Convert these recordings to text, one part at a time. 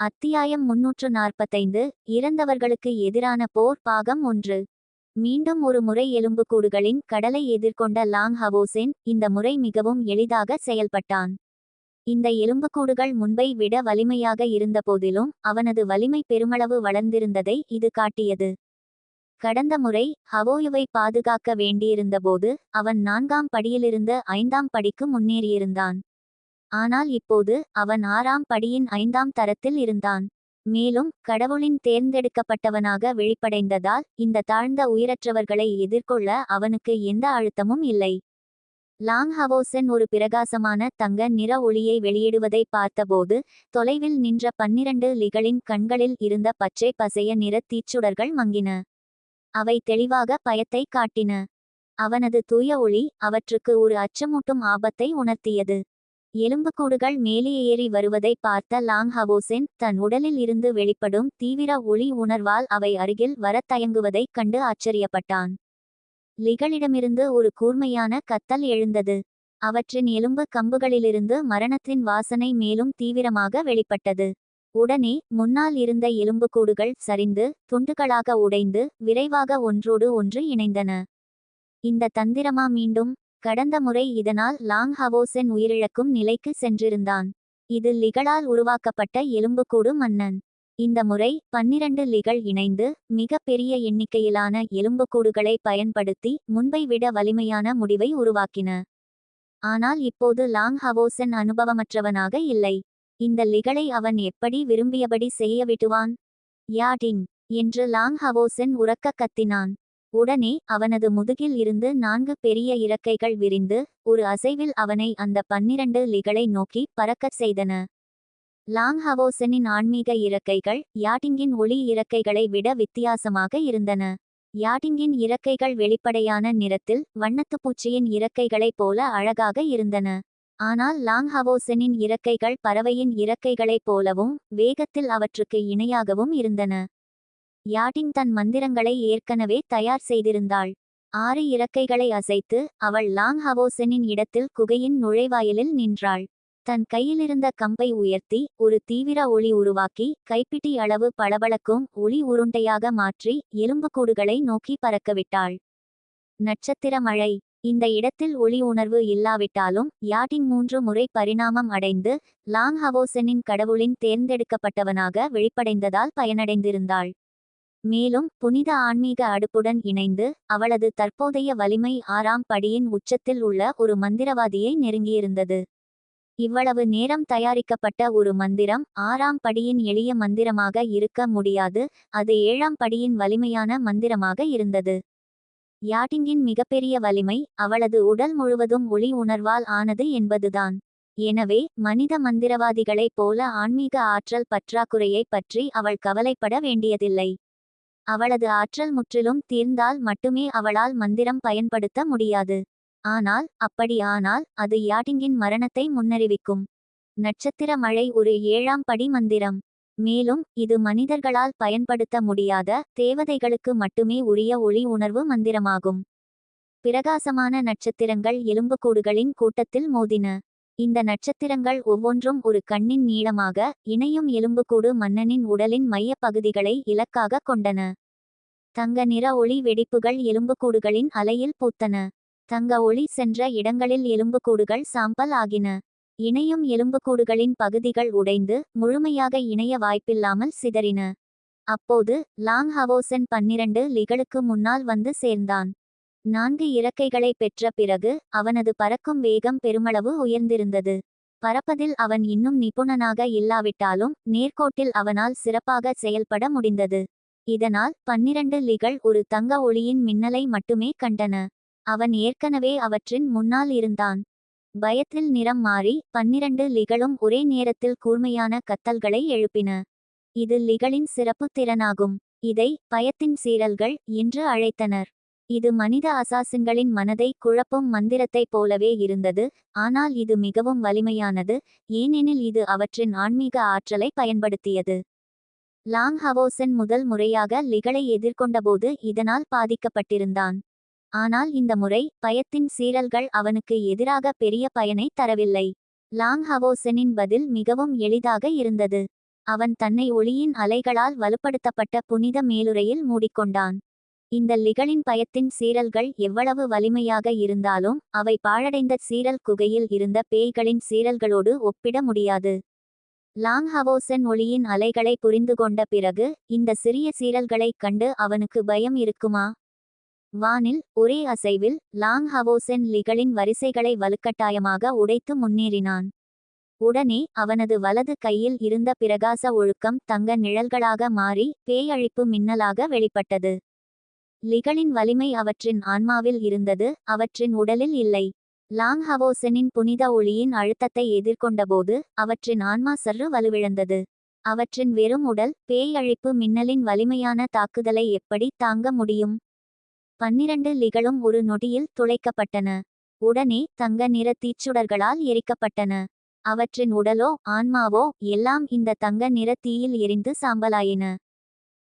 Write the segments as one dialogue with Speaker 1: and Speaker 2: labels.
Speaker 1: அத்தியாயம் முன்னூற்று நாற்பத்தைந்து இறந்தவர்களுக்கு எதிரான போர் பாகம் ஒன்று. மீண்டும் ஒரு முறை எலும்புக்கூடுகளின் கடலை எதிர்கொண்ட லாங் ஹவோசென் இந்த முறை மிகவும் எளிதாக செயல்பட்டான். இந்த எலும்புக்கூடுகள் முன்பை விட வலிமையாக இருந்தபோதிலும் அவனது வலிமை பெருமளவு வளர்ந்திருந்ததை இது காட்டியது. கடந்த முறை ஹவோயுவை பாதுகாக்க வேண்டியிருந்தபோது அவன் நான்காம் படியிலிருந்து ஐந்தாம் படிக்கு முன்னேறியிருந்தான். ஆனால் இப்போது அவன் ஆறாம் படியின் ஐந்தாம் தரத்தில் இருந்தான். மேலும் கடவுளின் தேர்ந்தெடுக்கப்பட்டவனாக வெளிப்படைந்ததால் இந்த தாழ்ந்த உயிரற்றவர்களை எதிர்கொள்ள அவனுக்கு எந்த அழுத்தமும் இல்லை. லாங் ஹவோசன் ஒரு பிரகாசமான தங்க நிற ஒளியை வெளியிடுவதை பார்த்தபோது தொலைவில் நின்ற பன்னிரண்டு லிகளின் கண்களில் இருந்த பச்சை பசைய நிற தீச்சுடர்கள் மங்கின. அவை தெளிவாக பயத்தை காட்டின. அவனது தூய ஒளி அவற்றுக்கு ஒரு அச்சமூட்டும் ஆபத்தை உணர்த்தியது. எலும்புக்கூடுகள் மேலே ஏறி வருவதை பார்த்த லாங் ஹவோசென் தன் உடலில் இருந்து வெளிப்படும் தீவிர ஒளி உணர்வால் அவை அருகில் வரத் தயங்குவதைக் கண்டு ஆச்சரியப்பட்டான். லிகளிடமிருந்து ஒரு கூர்மையான கத்தல் எழுந்தது. அவற்றின் எலும்பு கம்புகளிலிருந்து மரணத்தின் வாசனை மேலும் தீவிரமாக வெளிப்பட்டது. உடனே முன்னால் இருந்த எலும்புக்கூடுகள் சரிந்து துண்டுகளாக உடைந்து விரைவாக ஒன்றோடு ஒன்று இணைந்தன. இந்த தந்திரமா மீண்டும் கடந்த முறை இதனால் லாங் ஹவோசென் உயிரிழக்கும் நிலைக்கு சென்றிருந்தான். இது லிகளால் உருவாக்கப்பட்ட எலும்புக்கூடு மன்னன். இந்த முறை பன்னிரண்டு லிகள் இணைந்து மிக பெரிய எண்ணிக்கையிலான எலும்புக்கூடுகளை பயன்படுத்தி முன்பை விட வலிமையான முடிவை உருவாக்கின. ஆனால் இப்போது லாங் ஹவோசன் அனுபவமற்றவனாக இல்லை. இந்த லிகளை அவன் எப்படி விரும்பியபடி செய்ய விட்டுவான் யாடிங் என்று லாங் ஹவோசன் உறக்க கத்தினான். உடனே அவனது முதுகில் இருந்து நான்கு பெரிய இறக்கைகள் விரிந்து ஒரு அசைவில் அவனை அந்த பன்னிரண்டு லிகளை நோக்கி பறக்கச் செய்தன. லாங் ஹவோசனின் ஆன்மீக இறக்கைகள் யாட்டிங்கின் ஒளி இறக்கைகளை விட வித்தியாசமாக இருந்தன. யாட்டிங்கின் இறக்கைகள் வெளிப்படையான நிறத்தில் வண்ணத்துப் பூச்சியின் இறக்கைகளைப் போல அழகாக இருந்தன. ஆனால் லாங் ஹவோசனின் இறக்கைகள் பறவையின் இறக்கைகளைப் போலவும் வேகத்தில் அவற்றுக்கு இணையாகவும் இருந்தன. யாட்டிங் தன் மந்திரங்களை ஏற்கனவே தயார் செய்திருந்தாள். ஆறு இறக்கைகளை அசைத்து அவள் லாங் ஹவோசனின் இடத்தில் குகையின் நுழைவாயிலில் நின்றாள். தன் கையிலிருந்த கம்பை உயர்த்தி ஒரு தீவிர ஒளி உருவாக்கி கைப்பிட்டி அளவு பளபளக்கும் ஒளி உருண்டையாக மாற்றி எலும்புக்கூடுகளை நோக்கி பறக்கவிட்டாள். நட்சத்திர மழை. இந்த இடத்தில் ஒளி உணர்வு இல்லாவிட்டாலும் யாட்டின் மூன்று முறை பரிணாமம் அடைந்து லாங் ஹவோசனின் கடவுளின் தேர்ந்தெடுக்கப்பட்டவனாக வெளிப்படைந்ததால் பயனடைந்திருந்தாள். மேலும் புனித ஆன்மீக அடுப்புடன் இணைந்து அவளது தற்போதைய வலிமை ஆறாம் படியின் உச்சத்தில் உள்ள ஒரு மந்திரவாதியை நெருங்கியிருந்தது. இவ்வளவு நேரம் தயாரிக்கப்பட்ட ஒரு மந்திரம் ஆறாம் படியின் எளிய மந்திரமாக இருக்க முடியாது அது ஏழாம் படியின் வலிமையான மந்திரமாக இருந்தது. யாட்டிங்கின் மிகப்பெரிய வலிமை அவளது உடல் முழுவதும் ஒளி உணர்வால் ஆனது என்பதுதான். எனவே மனித மந்திரவாதிகளைப் போல ஆன்மீக ஆற்றல் பற்றாக்குறையை பற்றி அவள் கவலைப்பட வேண்டியதில்லை. அவளது ஆற்றல் முற்றிலும் தீர்ந்தால் மட்டுமே அவளால் மந்திரம் பயன்படுத்த முடியாது. ஆனால் அப்படி ஆனால் அது யாட்டிங்கின் மரணத்தை முன்னறிவிக்கும். நட்சத்திர மழை ஒரு ஏழாம் படி மந்திரம். மேலும் இது மனிதர்களால் பயன்படுத்த முடியாத தேவதைகளுக்கு மட்டுமே உரிய ஒளி உணர்வு மந்திரமாகும். பிரகாசமான நட்சத்திரங்கள் எலும்புக்கூடுகளின் கூட்டத்தில் மோதின. இந்த நட்சத்திரங்கள் ஒவ்வொன்றும் ஒரு கண்ணின் நீளமாக இணையும் எலும்புக்கூடு மன்னனின் உடலின் மையப் பகுதிகளை இலக்காக கொண்டன. தங்க நிற ஒளி வெடிப்புகள் எலும்புக்கூடுகளின் அலையில் பூத்தன. தங்க ஒளி சென்ற இடங்களில் எலும்புக்கூடுகள் சாம்பல் ஆகின. இணையும் எலும்புக்கூடுகளின் பகுதிகள் உடைந்து முழுமையாக இணைய வாய்ப்பில்லாமல் சிதறின. அப்போது லாங் ஹவோசன் பன்னிரண்டு லிகளுக்கு முன்னால் வந்து சேர்ந்தான். நான்கு இறக்கைகளை பெற்ற பிறகு அவனது பறக்கும் வேகம் பெருமளவு உயர்ந்திருந்தது. பறப்பதில் அவன் இன்னும் நிபுணனாக இல்லாவிட்டாலும் நேர்கோட்டில் அவனால் சிறப்பாக செயல்பட முடிந்தது. இதனால் பன்னிரண்டு லிகள் ஒரு தங்க ஒளியின் மின்னலை மட்டுமே கண்டன. அவன் ஏற்கனவே அவற்றின் முன்னால் இருந்தான். பயத்தில் நிறம் மாறி பன்னிரண்டு லிகளும் ஒரே நேரத்தில் கூர்மையான கத்தல்களை எழுப்பின. இது லிகளின் சிறப்பு திறனாகும். இதை பயத்தின் சீரல்கள் என்று அழைத்தனர். இது மனித அசாசின்களின் மனதை குழப்பும் மந்திரத்தைப் போலவே இருந்தது ஆனால் இது மிகவும் வலிமையானது ஏனெனில் இது அவற்றின் ஆன்மீக ஆற்றலை பயன்படுத்தியது. லாங் ஹவோசன் முதல் முறையாக லிகளை எதிர்கொண்டபோது இதனால் பாதிக்கப்பட்டிருந்தான். ஆனால் இந்த முறை பயத்தின் சீரல்கள் அவனுக்கு எதிராக பெரிய பயனை தரவில்லை. லாங் ஹவோசனின் பதில் மிகவும் எளிதாக இருந்தது. அவன் தன்னை ஒளியின் அலைகளால் வலுப்படுத்தப்பட்ட புனித மேலுறையில் மூடிக்கொண்டான். இந்த லிகளின் பயத்தின் சீரல்கள் எவ்வளவு வலிமையாக இருந்தாலும் அவை பாழடைந்த சீரல் குகையில் இருந்த பேய்களின் சீரல்களோடு ஒப்பிட முடியாது. லாங் ஹவோசன் ஒளியின் அலைகளை புரிந்து கொண்ட பிறகு இந்த சிறிய சீரல்களைக் கண்டு அவனுக்கு பயம் இருக்குமா? வானில் ஒரே அசைவில் லாங் ஹவோசென் லிகளின் வரிசைகளை வலுக்கட்டாயமாக உடைத்து முன்னேறினான். உடனே அவனது வலது கையில் இருந்த பிரகாச ஒழுக்கம் தங்க நிழல்களாக மாறி பேயழிப்பு மின்னலாக வெளிப்பட்டது. லிகளின் வலிமை அவற்றின் ஆன்மாவில் இருந்தது அவற்றின் உடலில் இல்லை. லாங் ஹவோசனின் புனித ஒளியின் அழுத்தத்தை எதிர்கொண்டபோது அவற்றின் ஆன்மா சற்று வலுவிழந்தது. அவற்றின் வெறும் உடல் பேய் அழிப்பு மின்னலின் வலிமையான தாக்குதலை எப்படி தாங்க முடியும்? பன்னிரண்டு லிகளும் ஒரு நொடியில் துளைக்கப்பட்டன. உடனே தங்க நிற தீச்சுடர்களால் எரிக்கப்பட்டன. அவற்றின் உடலோ ஆன்மாவோ எல்லாம் இந்த தங்க நிற தீயில் எரிந்து சாம்பலாயின.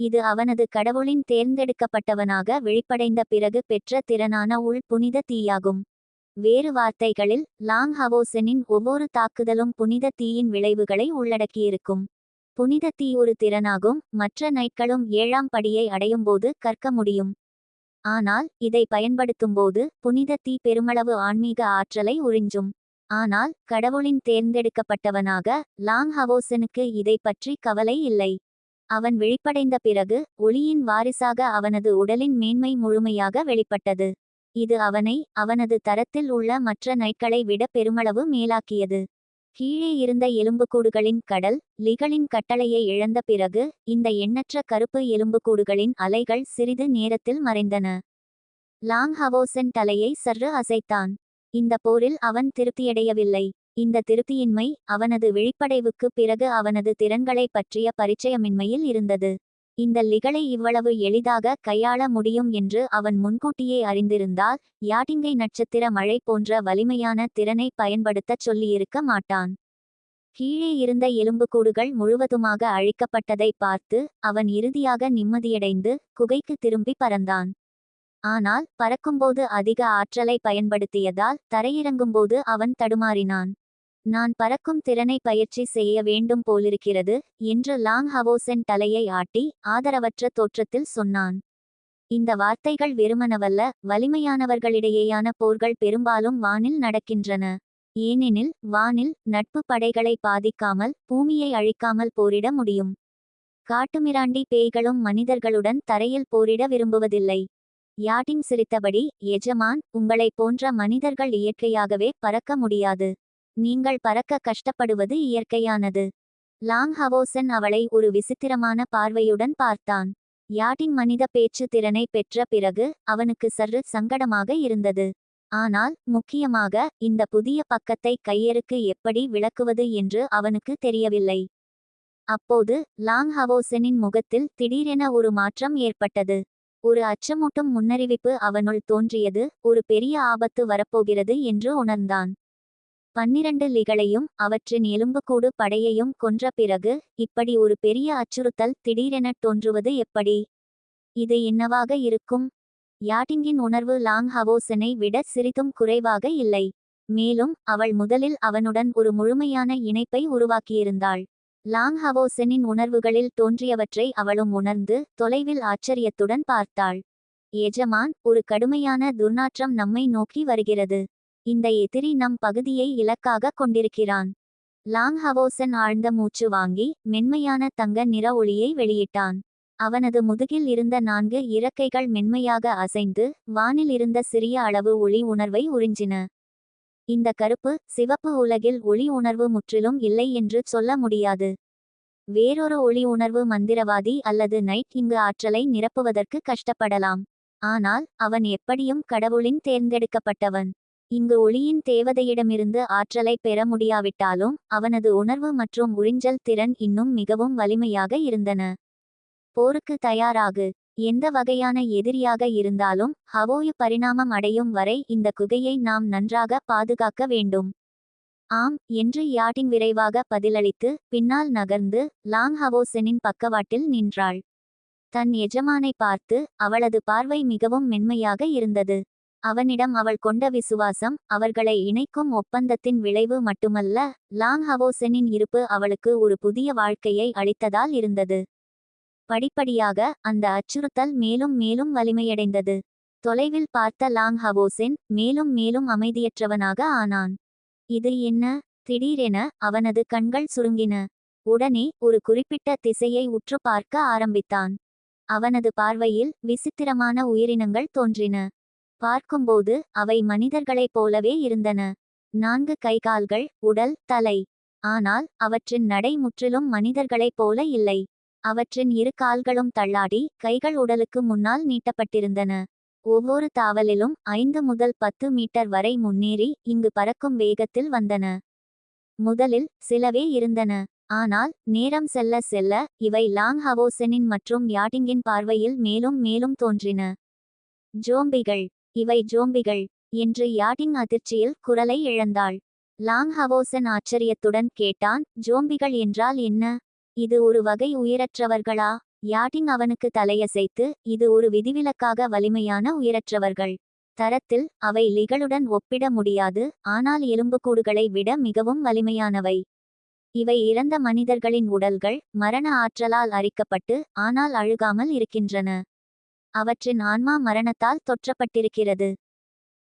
Speaker 1: இது அவனது கடவுளின் தேர்ந்தெடுக்கப்பட்டவனாக வெளிப்படைந்த பிறகு பெற்ற திறனான உள் புனித தீயாகும். வேறு வார்த்தைகளில் லாங் ஹவோசனின் ஒவ்வொரு தாக்குதலும் புனித தீயின் விளைவுகளை உள்ளடக்கியிருக்கும். புனித தீ ஒரு திறனாகும் மற்ற நைட்களும் ஏழாம் படியை அடையும்போது கற்க முடியும். ஆனால் இதை பயன்படுத்தும்போது புனித தீ பெருமளவு ஆன்மீக ஆற்றலை உறிஞ்சும். ஆனால் கடவுளின் தேர்ந்தெடுக்கப்பட்டவனாக லாங் ஹவோசனுக்கு இதை பற்றி கவலை இல்லை. அவன் வெளிப்படைந்த பிறகு ஒளியின் வாரிசாக அவனது உடலின் மேன்மை முழுமையாக வெளிப்பட்டது. இது அவனை அவனது தரத்தில் உள்ள மற்ற நைட்களை விட பெருமளவு மேலாக்கியது. கீழே இருந்த எலும்புக்கூடுகளின் கடல் லிகளின் கட்டளையை இழந்த பிறகு இந்த எண்ணற்ற கருப்பு எலும்புக்கூடுகளின் அலைகள் சிறிது நேரத்தில் மறைந்தன. லாங் ஹவோசன் தலையை சற்று அசைத்தான். இந்த போரில் அவன் திருப்தியடையவில்லை. இந்த திருப்தியின்மை அவனது விழிப்படைவுக்கு பிறகு அவனது திறன்களை பற்றிய பரிச்சயமின்மையில் இருந்தது. இந்த லிகளை இவ்வளவு எளிதாக கையாள முடியும் என்று அவன் முன்கூட்டியே அறிந்திருந்தால் யாட்டிங்கை நட்சத்திர மழை போன்ற வலிமையான திறனை பயன்படுத்தச் சொல்லியிருக்க மாட்டான். கீழே இருந்த எலும்புக்கூடுகள் முழுவதுமாக அழிக்கப்பட்டதை பார்த்து அவன் இறுதியாக நிம்மதியடைந்து குகைக்கு திரும்பி பறந்தான். ஆனால் பறக்கும்போது அதிக ஆற்றலை பயன்படுத்தியதால் தரையிறங்கும்போது அவன் தடுமாறினான். நான் பறக்கும் திறனை பயிற்சி செய்ய வேண்டும் போலிருக்கிறது என்று லாங் ஹவோசென் தலையை ஆட்டி ஆதரவற்ற தோற்றத்தில் சொன்னான். இந்த வார்த்தைகள் வெறுமனவல்ல வலிமையானவர்களிடையேயான போர்கள் பெரும்பாலும் வானில் நடக்கின்றன. ஏனெனில் வானில் நட்பு படைகளை பாதிக்காமல் பூமியை அழிக்காமல் போரிட முடியும். காட்டுமிராண்டி பேய்களும் மனிதர்களுடன் தரையில் போரிட விரும்புவதில்லை. யாட்டின் சிரித்தபடி எஜமான் உங்களைப் போன்ற மனிதர்கள் இயற்கையாகவே பறக்க முடியாது. நீங்கள் பறக்க கஷ்டப்படுவது இயற்கையானது. லாங் ஹவோசன் அவளை ஒரு விசித்திரமான பார்வையுடன் பார்த்தான். யாட்டின் மனித பேச்சு திறனை பெற்ற பிறகு அவனுக்கு சற்று சங்கடமாக இருந்தது. ஆனால் முக்கியமாக இந்த புதிய பக்கத்தை கையெருக்கு எப்படி விளக்குவது என்று அவனுக்கு தெரியவில்லை. அப்போது லாங் ஹவோசனின் முகத்தில் திடீரென ஒரு மாற்றம் ஏற்பட்டது. ஒரு அச்சமூட்டும் முன்னறிவிப்பு அவனுள் தோன்றியது ஒரு பெரிய ஆபத்து வரப்போகிறது என்று உணர்ந்தான். பன்னிரண்டு லிகளையும் அவற்றின் எலும்புக்கூடு படையையும் கொன்ற பிறகு இப்படி ஒரு பெரிய அச்சுறுத்தல் திடீரெனத் தோன்றுவது எப்படி? இது என்னவாக இருக்கும்? யாட்டிங்கின் உணர்வு லாங் ஹவோசனை விட சிறிதும் குறைவாக இல்லை. மேலும் அவள் முதலில் அவனுடன் ஒரு முழுமையான இணைப்பை உருவாக்கியிருந்தாள். லாங் ஹவோசனின் உணர்வுகளில் தோன்றியவற்றை அவளும் உணர்ந்து தொலைவில் ஆச்சரியத்துடன் பார்த்தாள். எஜமான் ஒரு கடுமையான துர்நாற்றம் நம்மை நோக்கி வருகிறது. இந்த எதிரி நம் பகுதியை இலக்காக கொண்டிருக்கிறான். லாங் ஹவோசன் ஆழ்ந்த மூச்சு வாங்கி மென்மையான தங்க நிற ஒளியை வெளியிட்டான். அவனது முதுகில் இருந்த நான்கு இறக்கைகள் மென்மையாக அசைந்து வானில் இருந்த சிறிய அளவு ஒளி உணர்வை உறிஞ்சின. இந்த கருப்பு சிவப்பு உலகில் ஒளி உணர்வு முற்றிலும் இல்லை என்று சொல்ல முடியாது. வேறொரு ஒளி உணர்வு மந்திரவாதி அல்லது நைட் இங்கு ஆற்றலை நிரப்புவதற்கு கஷ்டப்படலாம். ஆனால் அவன் எப்படியும் கடவுளின் தேர்ந்தெடுக்கப்பட்டவன். இங்கு ஒளியின் தேவதையிடமிருந்து ஆற்றலை பெற முடியாவிட்டாலும் அவனது உணர்வு மற்றும் உறிஞ்சல் திறன் இன்னும் மிகவும் வலிமையாக இருந்தன. போருக்கு தயாராகு. எந்த வகையான எதிரியாக இருந்தாலும் ஹவோய் பரிணாமம் அடையும் வரை இந்த குகையை நாம் நன்றாக பாதுகாக்க வேண்டும். ஆம் என்று யாட்டின் விரைவாக பதிலளித்து பின்னால் நகர்ந்து லாங் ஹவோசனின் பக்கவாட்டில் நின்றாள். தன் எஜமானை பார்த்து அவளது பார்வை மிகவும் மென்மையாக இருந்தது. அவனிடம் அவள் கொண்ட விசுவாசம் அவர்களை இணைக்கும் ஒப்பந்தத்தின் விளைவு மட்டுமல்ல லாங் ஹவோசெனின் இருப்பு அவளுக்கு ஒரு புதிய வாழ்க்கையை அளித்ததால் இருந்தது. படிப்படியாக அந்த அச்சுறுத்தல் மேலும் மேலும் வலிமையடைந்தது. தொலைவில் பார்த்த லாங் ஹவோசென் மேலும் மேலும் அமைதியற்றவனாக ஆனான். இது என்ன? திடீரென அவனது கண்கள் சுருங்கின. உடனே ஒரு குறிப்பிட்ட திசையை உற்று பார்க்க ஆரம்பித்தான். அவனது பார்வையில் விசித்திரமான உயிரினங்கள் தோன்றின. பார்க்கும்போது அவை மனிதர்களைப் போலவே இருந்தன. நான்கு கைகால்கள் உடல் தலை. ஆனால் அவற்றின் நடை முற்றிலும் மனிதர்களைப் போல இல்லை. அவற்றின் இரு கால்களும் தள்ளாடி கைகள் உடலுக்கு முன்னால் நீட்டப்பட்டிருந்தன. ஒவ்வொரு தாவலிலும் ஐந்து முதல் பத்து மீட்டர் வரை முன்னேறி இங்கு பறக்கும் வேகத்தில் வந்தன. முதலில் சிலவே இருந்தன. ஆனால் நேரம் செல்ல செல்ல இவை லாங் ஹவோசெனின் மற்றும் யாட்டிங்கின் பார்வையில் மேலும் மேலும் தோன்றின. ஜோம்பிகள். இவை ஜோம்பிகள். என்று யாட்டிங் அதிர்ச்சியில் குரலை இழந்தாள். லாங் ஹவோசன் ஆச்சரியத்துடன் கேட்டான் ஜோம்பிகள் என்றால் என்ன? இது ஒரு வகை உயிரற்றவர்களா? யாட்டிங் அவனுக்கு தலையசைத்து இது ஒரு விதிவிலக்காக வலிமையான உயிரற்றவர்கள். தரத்தில் அவை லிகளுடன் ஒப்பிட முடியாது ஆனால் எலும்புக்கூடுகளை விட மிகவும் வலிமையானவை. இவை இறந்த மனிதர்களின் உடல்கள் மரண ஆற்றலால் அரிக்கப்பட்டு ஆனால் அழுகாமல் இருக்கின்றன. அவற்றின் ஆன்மா மரணத்தால் தொற்றப்பட்டிருக்கிறது.